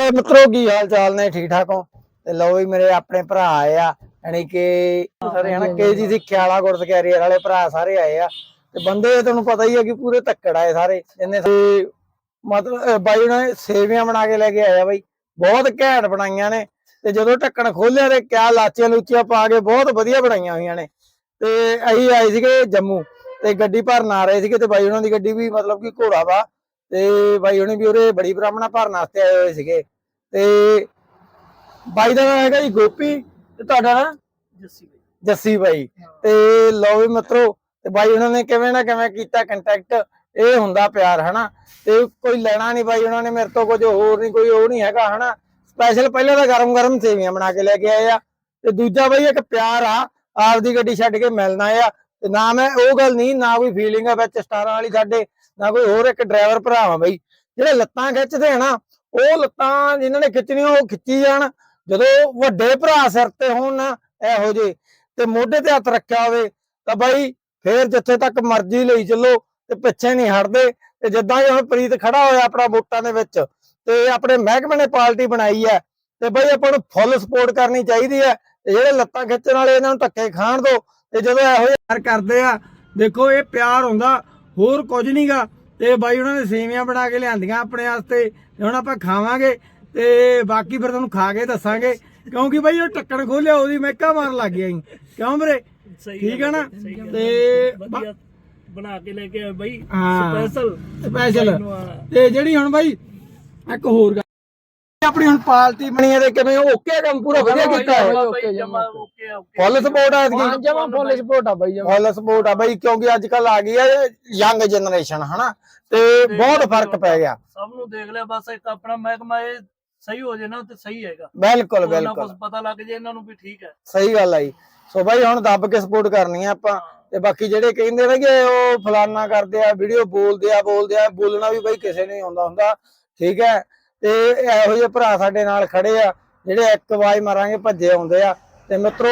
ਤੇ ਮਿੱਤਰੋ ਕੀ ਹਾਲ ਚਾਲ ਨੇ? ਠੀਕ ਠਾਕ ਹੋ? ਤੇ ਲਓ ਵੀ ਮੇਰੇ ਆਪਣੇ ਭਰਾ ਆਏ ਆ ਯਾਨੀ ਕਿ ਸਾਰੇ ਹਨਾ ਕੇਜੀ ਦੀ ਖਿਆਲਾ ਗੁਰਦ ਕੈਰੀਅਰ ਵਾਲੇ ਭਰਾ ਸਾਰੇ ਆਏ ਆ। ਤੇ ਬੰਦੇ ਤੁਹਾਨੂੰ ਪਤਾ ਹੀ ਆ ਕਿ ਪੂਰੇ ਧੱਕੜ ਆਏ ਸਾਰੇ। ਜਿੰਨੇ ਮਤਲਬ ਬਾਈ ਨੇ ਸੇਵੀਆਂ ਬਣਾ ਕੇ ਲੈ ਕੇ ਆਇਆ ਬਾਈ। ਬਹੁਤ ਘੈਂਟ ਬਣਾਈਆਂ ਨੇ। ਤੇ ਜਦੋਂ ਢੱਕਣ ਖੋਲਿਆ ਤੇ ਕਿਆ ਲਾਚੀਆਂ ਲੂਚੀਆਂ ਪਾ ਕੇ ਬਹੁਤ ਵਧੀਆ ਬਣਾਈਆਂ ਹੋਈਆਂ ਨੇ। ਤੇ ਅਸੀਂ ਆਏ ਸੀਗੇ ਜੰਮੂ। ਤੇ ਗੱਡੀ ਭਰਨ ਆ ਰਹੇ ਸੀਗੇ ਤੇ ਬਾਈ ਉਹਨਾਂ ਦੀ ਗੱਡੀ ਵੀ ਮਤਲਬ ਕਿ ਘੋੜਾ ਵਾ। ਤੇ ਬਾਈ ਉਹਨੇ ਵੀ ਉਹਰੇ ਬੜੀ ਬ੍ਰਾਹਮਣਾ ਭਰਨ ਵਾਸਤੇ ਆਏ ਹੋਏ ਸੀਗੇ। ਤੇ ਬਾਈ ਦਾ ਨਾਮ ਹੈਗਾ ਜੀ ਗੋਪੀ ਤੇ ਤੁਹਾਡਾ ਨਾਮ ਜੱਸੀ ਬਾਈ। ਜੱਸੀ ਬਾਈ। ਤੇ ਲਓ ਵੀ ਮਿੱਤਰੋ ਤੇ ਬਾਈ ਉਹਨਾਂ ਨੇ ਕਿਵੇਂ ਨਾ ਕਿਵੇਂ ਕੀਤਾ ਕੰਟੈਕਟ ਇਹ ਹੁੰਦਾ ਪਿਆਰ ਹਨਾ? ਤੇ ਕੋਈ ਲੈਣਾ ਨਹੀਂ ਬਾਈ ਉਹਨਾਂ ਨੇ ਮੇਰੇ ਤੋਂ ਕੁਝ ਹੋਰ ਨਹੀਂ ਕੋਈ ਉਹ ਨਹੀਂ ਹੈਗਾ ਹਨਾ? ਸਪੈਸ਼ਲ ਪਹਿਲਾਂ ਤਾਂ ਗਰਮ ਗਰਮ ਸੇਵੀਆਂ ਬਣਾ ਕੇ ਲੈ ਕੇ ਆਏ ਆ। ਤੇ ਦੂਜਾ ਬਾਈ ਇੱਕ ਪਿਆਰ ਆ ਆਪਦੀ ਗੱਡੀ ਛੱਡ ਕੇ ਮਿਲਣਾ ਆ। ਤੇ ਨਾ ਮੈਂ ਉਹ ਗੱਲ ਨਹੀਂ ਨਾ ਕੋਈ ਫੀਲਿੰਗ ਆ ਵਿੱਚ ਸਟਾਰਾਂ ਵਾਲੀ ਸਾਡੇ। ਨਾ ਕੋਈ ਹੋਰ ਇੱਕ ਡਰਾਈਵਰ ਭਰਾ ਵਾ ਬਾਈ, ਜਿਹੜੇ ਲੱਤਾਂ ਖਿੱਚਦੇ ਆ ਨਾ, ਉਹ ਲੱਤਾਂ ਜਿਨ੍ਹਾਂ ਨੇ ਖਿੱਚਣੀਆਂ, ਉਹ ਖਿੱਚੀ ਜਾਣ। ਜਦੋਂ ਵੱਡੇ ਭਰਾ ਸਿਰ ਤੇ ਹੋਣ ਨਾ, ਇਹੋ ਜੇ, ਤੇ ਮੋਢੇ ਤੇ ਹੱਥ ਰੱਖਿਆ ਹੋਵੇ, ਤਾਂ ਬਾਈ ਫੇਰ ਜਿੱਥੇ ਤੱਕ ਮਰਜ਼ੀ ਲਈ ਚੱਲੋ, ਤੇ ਪਿੱਛੇ ਨਹੀਂ ਹਟਦੇ। ਤੇ ਜਿੱਦਾਂ ਹੀ ਹੁਣ ਪ੍ਰੀਤ ਖੜਾ ਹੋਇਆ ਆਪਣਾ ਵੋਟਾਂ ਦੇ ਵਿੱਚ, ਤੇ ਆਪਣੇ ਮਹਿਕਮੇ ਨੇ ਪਾਰਟੀ ਬਣਾਈ ਹੈ, ਤੇ ਬਈ ਆਪਾਂ ਨੂੰ ਫੁੱਲ ਸਪੋਰਟ ਕਰਨੀ ਚਾਹੀਦੀ ਹੈ। ਤੇ ਜਿਹੜੇ ਲੱਤਾਂ ਖਿੱਚਣ ਵਾਲੇ, ਇਹਨਾਂ ਨੂੰ ਧੱਕੇ ਖਾਣ ਦੋ। ਤੇ ਜਦੋਂ ਇਹੋ ਜਿਹੇ ਕਰਦੇ ਆ, ਦੇਖੋ ਇਹ ਪਿਆਰ ਹੁੰਦਾ ਹੋਰ ਕੁਝ ਨਹੀਂਗਾ ਤੇ ਬਾਈ ਉਹਨਾਂ ਨੇ ਸੇਵੀਆਂ ਬਣਾ ਕੇ ਲਿਆਂਦੀਆਂ ਆਪਣੇ ਵਾਸਤੇ ਤੇ ਹੁਣ ਆਪਾਂ ਖਾਵਾਂਗੇ ਤੇ ਬਾਕੀ ਫਿਰ ਤੁਹਾਨੂੰ ਖਾ ਕੇ ਦੱਸਾਂਗੇ। ਕਿਉਂਕਿ ਬਾਈ ਉਹ ਟੱਕਣ ਖੋਲਿਆ ਉਹਦੀ ਮਹਿਕਾ ਮਾਰਨ ਲੱਗ ਗਿਆ ਸੀ। ਕਿਉਂ ਵੀਰੇ? ਠੀਕ ਹੈ ਨਾ ਤੇ ਬਣਾ ਕੇ ਲੈ ਕੇ ਆਏ ਬਾਈ। ਸਪੈਸ਼ਲ। ਸਪੈਸ਼ਲ। ਤੇ ਜਿਹੜੀ ਹੁਣ ਬਾਈ ਇੱਕ ਹੋਰ ਆਪਣੀ ਹੁਣ ਪਾਰਟੀ ਬਣੀ ਹੈ ਤੇ ਕਿਵੇਂ ਓਕੇ ਕੰਮ ਪੂਰਾ ਵਧੀਆ ਕੀਤਾ ਹੈ ਫੁੱਲ ਸਪੋਰਟ ਆ ਹਾਂ ਜਮਾ ਫੁੱਲ ਸਪੋਰਟ ਆ ਬਾਈ ਜਮਾ। ਫੁੱਲ ਸਪੋਰਟ ਆ ਬਾਈ ਕਿਉਂਕਿ ਅੱਜ ਕੱਲ ਆ ਗਈ ਹੈ ਯੰਗ ਜਨਰੇਸ਼ਨ ਹਨਾ? ਤੇ ਬਹੁਤ ਫ਼ਰਕ ਪੈ ਗਿਆ। ਸਭ ਨੂੰ ਦੇਖ ਲਿਆ ਬਸ ਇੱਕ ਆਪਣਾ ਮਹਿਕਮਾ ਇਹ ਸਹੀ ਹੋ ਜੇ ਨਾ ਤੇ ਸਹੀ ਹੈਗਾ। ਬਿਲਕੁਲ ਬਿਲਕੁਲ। ਕੁਝ ਪਤਾ ਲੱਗ ਜੇ ਇਹਨਾਂ ਨੂੰ ਵੀ ਠੀਕ ਹੈ। ਸਹੀ ਗੱਲ ਆਈ ਸੋ ਬਾਈ ਹੁਣ ਦੱਬ ਕੇ ਸਪੋਰਟ ਕਰਨੀ ਆ ਆਪਾਂ। ਤੇ ਬਾਕੀ ਜਿਹੜੇ ਕਹਿੰਦੇ ਨੇ ਕਿ ਉਹ ਫਲਾਨਾ ਕਰਦੇ ਆ ਵੀਡੀਓ ਬੋਲਦੇ ਆ ਬੋਲਦੇ ਆ ਬੋਲਣਾ ਵੀ ਬਾਈ ਕਿਸੇ ਨੂੰ ਨਹੀਂ ਆਉਂਦਾ ਹੁੰਦਾ। ਠੀਕ ਹੈ। ਤੇ ਇਹੋ ਜਿਹੇ ਭਰਾ ਸਾਡੇ ਨਾਲ ਖੜੇ ਆ ਜਿਹੜੇ ਇੱਕ ਆਵਾਜ਼ ਮਾਰਾਂਗੇ ਭੱਜੇ ਆਉਂਦੇ ਆ। ਤੇ ਮਿੱਤਰੋ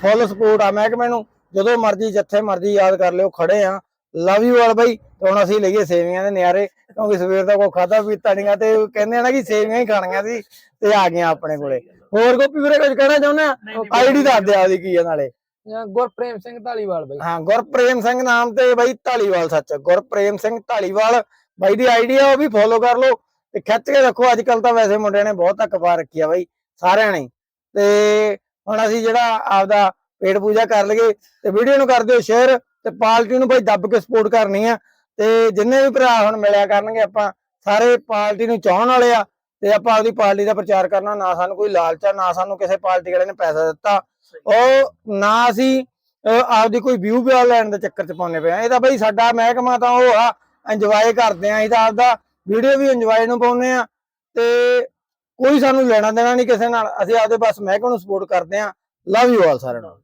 ਫੁੱਲ ਸਪੋਰਟ ਆ ਮਹਿਕਮੇ ਨੂੰ। ਜਦੋਂ ਮਰਜ਼ੀ ਜਿੱਥੇ ਮਰਜ਼ੀ ਯਾਦ ਕਰ ਲਿਓ ਖੜੇ ਆ। Love you all bye. ਹੁਣ ਅਸੀਂ ਲਈਏ ਸੇਵੀਆਂ ਦੇ ਨਿਆਰੇ ਕਿਉਂਕਿ ਸਵੇਰ ਦਾ ਕੋਈ ਖਾਦਾ ਪੀਤਾ ਨਹੀਂਗਾ ਤੇ ਕਹਿੰਦੇ ਆ ਨਾ ਕਿ ਸੇਵੀਆਂ ਹੀ ਖਾਣੀਆਂ ਸੀ ਤੇ ਆ ਗਈਆਂ ਆਪਣੇ ਕੋਲੇ। ਹੋਰ ਗੋਪੀ ਵੀਰੇ ਕੁਝ ਕਹਿਣਾ ਚਾਹੁੰਦੇ ਨਹੀਂ, ਆਈਡੀ ਦੱਸ ਦਿਆ ਉਹਦੀ ਕੀ ਆ ਨਾਲੇ। ਗੁਰਪ੍ਰੇਮ ਸਿੰਘ ਢਾਲੀਵਾਲ ਬਾਈ। ਹਾਂ ਗੁਰਪ੍ਰੇਮ ਸਿੰਘ ਨਾਮ ਤੇ ਬਾਈ ਢਾਲੀਵਾਲ ਸੱਚ। ਗੁਰਪ੍ਰੇਮ ਸਿੰਘ ਢਾਲੀਵਾਲ ਬਾਈ ਦੀ ਆਈਡੀ ਆ ਉਹ ਵੀ ਫੋਲੋ ਕਰ ਲਓ। ਤੇ ਖਿੱਚ ਕੇ ਰੱਖੋ। ਅੱਜ ਕੱਲ ਤਾਂ ਵੈਸੇ ਮੁੰਡਿਆਂ ਨੇ ਬਹੁਤ ਧੱਕ ਪਾ ਰੱਖੀ ਆ ਬਾਈ ਸਾਰਿਆਂ ਨੇ। ਤੇ ਹੁਣ ਅਸੀਂ ਜਿਹੜਾ ਆਪਦਾ ਪੇਟ ਪੂਜਾ ਕਰ ਲਈਏ ਤੇ ਵੀਡੀਓ ਨੂੰ ਕਰ ਦਿਓ ਸ਼ੇਅਰ ਤੇ ਪਾਰਟੀ ਨੂੰ ਬਾਈ ਦੱਬ ਕੇ ਸਪੋਰਟ ਕਰਨੀ ਆ। ਤੇ ਜਿੰਨੇ ਵੀ ਭਰਾ ਹੁਣ ਮਿਲਿਆ ਕਰਨਗੇ ਆਪਾਂ ਸਾਰੇ ਪਾਰਟੀ ਨੂੰ ਚਾਹਣ ਵਾਲੇ ਆ ਤੇ ਆਪਾਂ ਆਪਦੀ ਪਾਰਟੀ ਦਾ ਪ੍ਰਚਾਰ ਕਰਨਾ। ਨਾ ਸਾਨੂੰ ਕੋਈ ਲਾਲਚ ਨਾ ਸਾਨੂੰ ਕਿਸੇ ਪਾਰਟੀ ਵਾਲੇ ਨੇ ਪੈਸਾ ਦਿੱਤਾ। ਉਹ ਨਾ ਅਸੀਂ ਆਪਦੀ ਕੋਈ ਵਿਊ ਵਿਆ ਲੈਣ ਦੇ ਚੱਕਰ ਚ ਪਾਉਂਦੇ ਪਏ ਆ। ਇਹ ਤਾਂ ਬਈ ਸਾਡਾ ਮਹਿਕਮਾ ਤਾਂ ਉਹ ਆ ਇੰਜੋਏ ਕਰਦੇ ਆ। ਇਹ ਤਾਂ ਆਪਦਾ ਵੀਡੀਓ ਵੀ ਇੰਜੋਏ ਨੂੰ ਪਾਉਂਦੇ ਆ ਤੇ ਕੋਈ ਸਾਨੂੰ ਲੈਣਾ ਦੇਣਾ ਨਹੀਂ ਕਿਸੇ ਨਾਲ, ਅਸੀਂ ਆਪਦੇ ਬਸ ਮਹਿਕਮੇ ਨੂੰ ਸਪੋਰਟ ਕਰਦੇ ਆ ਲਵ ਯੂ ਆਲ ਸਾਰਿਆਂ ਨੂੰ।